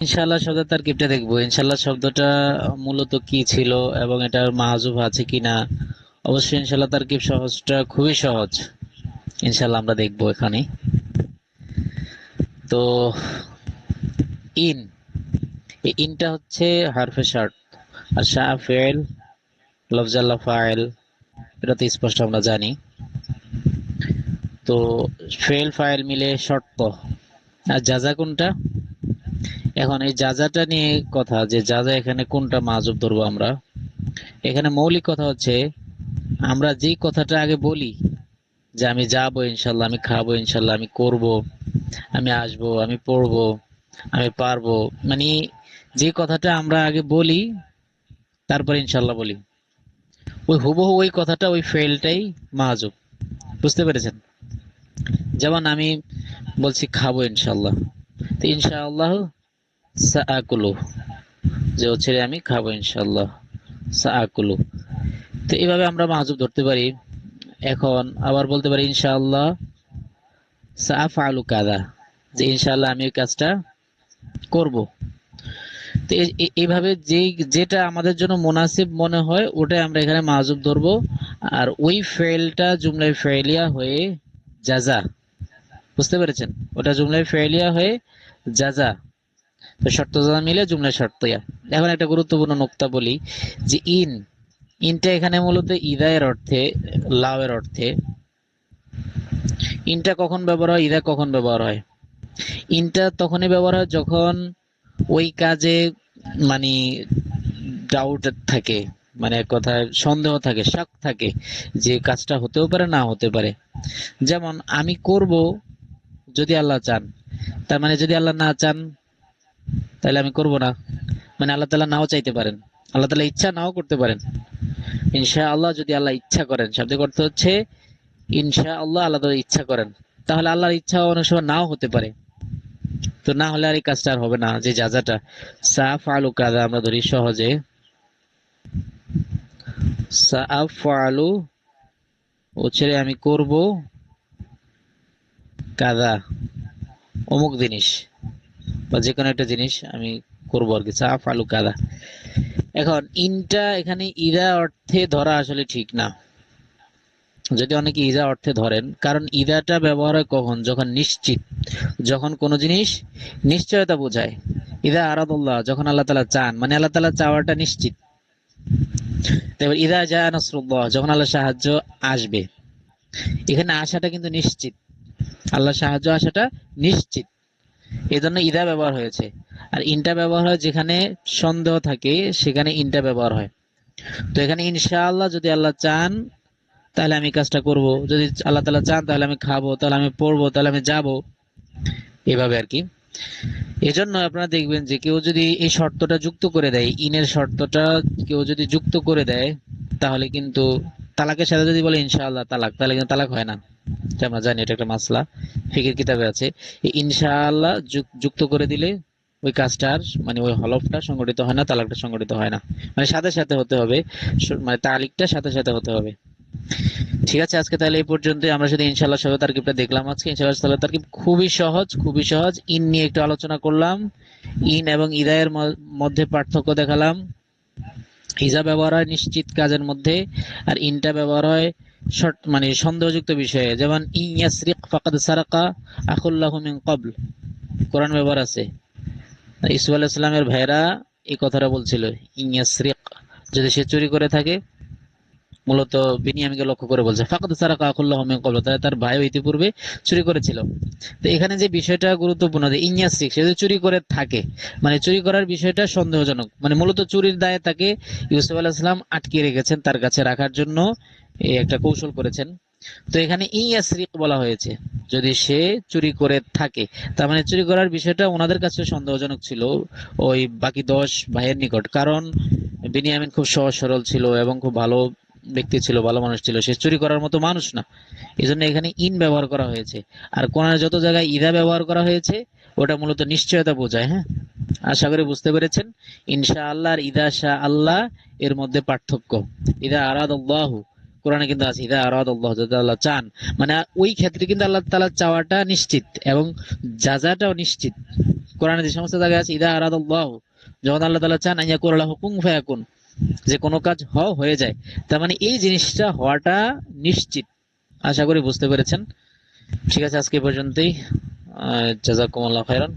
ইনশাআল্লাহ শব্দ তার কিপটা দেখব। ইনশাআল্লাহ শব্দটা মূলত কি ছিল এবং এটার মাহাজুব আছে কিনা, অবশ্যই ইনশাআল্লাহ তার কিপ সহজটা খুবই সহজ। ইনশাআল্লাহ আমরা দেখব এখানে তো, ইন। ইনটা হচ্ছে হারফে শার্ট। আর শাহ ফেল লফজাল্লা ফাইল এটা তো স্পষ্ট আমরা জানি। তো ফেল ফাইল মিলে শর্ত। আর যা যা কোনটা? এখন এই যাজাটা নিয়ে কথা যে যাজা এখানে কোনটা মাজুব ধরবো আমরা। এখানে মৌলিক কথা হচ্ছে, আমরা যেই কথাটা আগে বলি, যে আমি যাব ইনশাল্লাহ, আমি খাব ইনশাল্লাহ, আমি করব, আমি আসব, আমি পড়ব, আমি পারব মানে যে কথাটা আমরা আগে বলি, তারপর ইনশাল্লাহ বলি। ওই হুবহু ওই কথাটা ওই ফেলটাই মাহাজুব বুঝতে পেরেছেন? যেমন আমি বলছি খাব ইনশাল্লাহ, তো ইনশাআল্লাহ সাআকুলু, যে হচ্ছে আমি খাব ইনশাল্লাহ সাআকুলু। তো এইভাবে আমরা মাহাজুব ধরতে পারি। এখন আবার বলতে পারি, ইনশাআল্লাহ, সাআফআলু কাদা যে ইনশাআল্লাহ আমি ওই কাজটা করব। তো এইভাবে যেই, যেটা আমাদের জন্য মুনাসিব মনে হয়, ওটাই আমরা এখানে মাহাজুব ধরবো। আর ওই ফেলটা জুমলায় ফেলিয়া হয়ে জাজা বুঝতে পেরেছেন? ওটা জুমলায় ফেলিয়া হয়ে জাজা তো শর্ত জাজা মিলে জুমলায় শর্তয়া এখন একটা গুরুত্বপূর্ণ নোক্তা বলি যে ইন, ইনটা এখানে মূলত ইদায়ের অর্থে লাভের অর্থে। ইনটা কখন ব্যবহার হয়? ইদা কখন ব্যবহার হয়? ইনটা তখনই ব্যবহার হয় যখন ওই কাজে মানে ডাউট থাকে মানে এক কথায় সন্দেহ থাকে, শক থাকে যে কাজটা হতেও পারে, না হতে পারে। যেমন, আমি করব যদি আল্লাহ চান, তার মানে যদি আল্লাহ না চান তাহলে আমি করব না। মানে আল্লাহ তাআলা নাও চাইতে পারেন। আল্লাহ তালা ইচ্ছা নাও করতে পারেন। ইনশা আল্লাহ যদি আল্লাহ ইচ্ছা করেন শাব্দিক অর্থ হচ্ছে ইনশা আল্লাহ আল্লাহ তাআলা ইচ্ছা করেন। তাহলে আল্লাহর ইচ্ছা অনেক সময় নাও হতে পারে। তো না হলে আর এই কাজটা আর হবে না, যে যাজাটা সাফ আলু কাদা আমরা ধরি সহজে। আলু ও ছেড়ে আমি করব। কাদা অমুক জিনিস। বা যে কোনো একটা জিনিস আমি করব আর কি সাফ আলু কাদা এখন, ইনটা এখানে ইদা অর্থে ধরা আসলে ঠিক না। যদি অনেকে ইদা অর্থে ধরেন, কারণ ইদাটা ব্যবহার হয় কখন? যখন নিশ্চিত, যখন কোনো জিনিস নিশ্চয়তা বোঝায়। ইদা আরাদুল্লাহ, যখন আল্লাহ তালা চান মানে আল্লাহ তালা চাওয়াটা নিশ্চিত। তারপর, ইদা যা নসরুল্লাহ, যখন আল্লাহ সাহায্য আসবে। এখানে আসাটা কিন্তু নিশ্চিত। আল্লাহ সাহায্য আসাটা নিশ্চিত। এই জন্য ইদা ব্যবহার হয়েছে। আর ইনটা ব্যবহার হয় যেখানে সন্দেহ থাকে, সেখানে ইনটা ব্যবহার হয়। তো এখানে ইনশাআল্লাহ যদি আল্লাহ চান, তাহলে আমি কাজটা করব। যদি আল্লাহ তাআলা চান, তাহলে আমি খাব, তাহলে আমি পড়ব, তাহলে আমি যাব। এভাবে আর কি। এজন্য আপনারা দেখবেন যে কেউ যদি এই শর্তটা যুক্ত করে দেয়, ইনের শর্তটা কেউ যদি যুক্ত করে দেয়, তাহলে কিন্তু তালাকের সাথে যদি বলে ইনশাআল্লাহ তালাক, তাহলে কিন্তু তালাক হয় না। আমরা জানি এটা একটা মাসলা। ফিকির কিতাবে আছে। ইনশাআল্লাহ যুক্ত করে দিলে ওই কাজটার মানে ওই হলফটা সংগঠিত হয় না, তালাকটা সংগঠিত হয় না। মানে সাথে সাথে হতে হবে মানে তালিকটা সাথে সাথে হতে হবে। ঠিক আছে, আজকে তাহলে এই পর্যন্ত আমরা শুধু ইনশাআল্লাহ সহ তারকিবটা দেখলাম আজকে। ইনশাআল্লাহ সাল্লাহ তারকিব খুবই সহজ খুবই সহজ। ইন নিয়ে একটু আলোচনা করলাম। ইন এবং ইদায়ের মধ্যে পার্থক্য দেখালাম। ইজা ব্যবহার হয় নিশ্চিত কাজের মধ্যে, আর ইনটা ব্যবহার হয় শর্ট মানে সন্দেহযুক্ত বিষয়ে, যেমন ইয়াসরিক ফাকাদ সারাকা আখুল্লাহ মিন কবল কোরআন ব্যবহার আছে। ইসু আলাইহিস সালামের ভাইরা এই কথাটা বলছিল ইয়াসরিক, যদি সে চুরি করে থাকে মূলত বিনিয়ামিকে লক্ষ্য করে বলছে। ফাকাদ সারাকা আখুল্লাহু মিন ক্বাবল তাহলে তার ভাই ইতিপূর্বে চুরি করেছিল। তো এখানে যে বিষয়টা গুরুত্বপূর্ণ, যে ইনিয়াসিক, সে যদি চুরি করে থাকে মানে চুরি করার বিষয়টা সন্দেহজনক। মানে মূলত চুরির দায়ে তাকে ইউসুফ আলাহিসাম আটকে রেখেছেন তার কাছে রাখার জন্য একটা কৌশল করেছেন। তো এখানে ইয়াসরিক বলা হয়েছে, যদি সে চুরি করে থাকে, তার মানে চুরি করার বিষয়টা ওনাদের কাছে সন্দেহজনক ছিল ওই বাকি দশ ভাইয়ের নিকট। কারণ বিনিয়ামিন খুব সহজ সরল ছিল এবং খুব ভালো ব্যক্তি ছিল, ভালো মানুষ ছিল, সে চুরি করার মতো মানুষ না। এই জন্য এখানে ইন ব্যবহার করা হয়েছে। আর কোরআনের যত জায়গায় ইদা ব্যবহার করা হয়েছে, ওটা মূলত নিশ্চয়তা বোঝায় হ্যাঁ? আশা করি বুঝতে পেরেছেন? ইনশা আল্লাহ আর ইদা শাহ আল্লাহ এর মধ্যে পার্থক্য। ইদা আরাদ আল্লাহ কোরআনে কিন্তু আছে, ইদা আরাদ আল্লাহ যদি আল্লাহ চান। মানে ওই ক্ষেত্রে কিন্তু আল্লাহ তাআলা চাওয়াটা নিশ্চিত এবং যাজাটাও নিশ্চিত। কোরআনে যে সমস্ত জায়গায় আছে, ইদা আরাদাল্লাহ, যখন আল্লাহ তালা চান আইয়া কোরলা হুকুম ফায়াকুন। যে কোনো কাজ হ হয়ে যায়। তার মানে এই জিনিসটা হওয়াটা নিশ্চিত। আশা করি বুঝতে পেরেছেন। ঠিক আছে, আজকে পর্যন্তই। জাজাকুমুল্লাহ খাইরান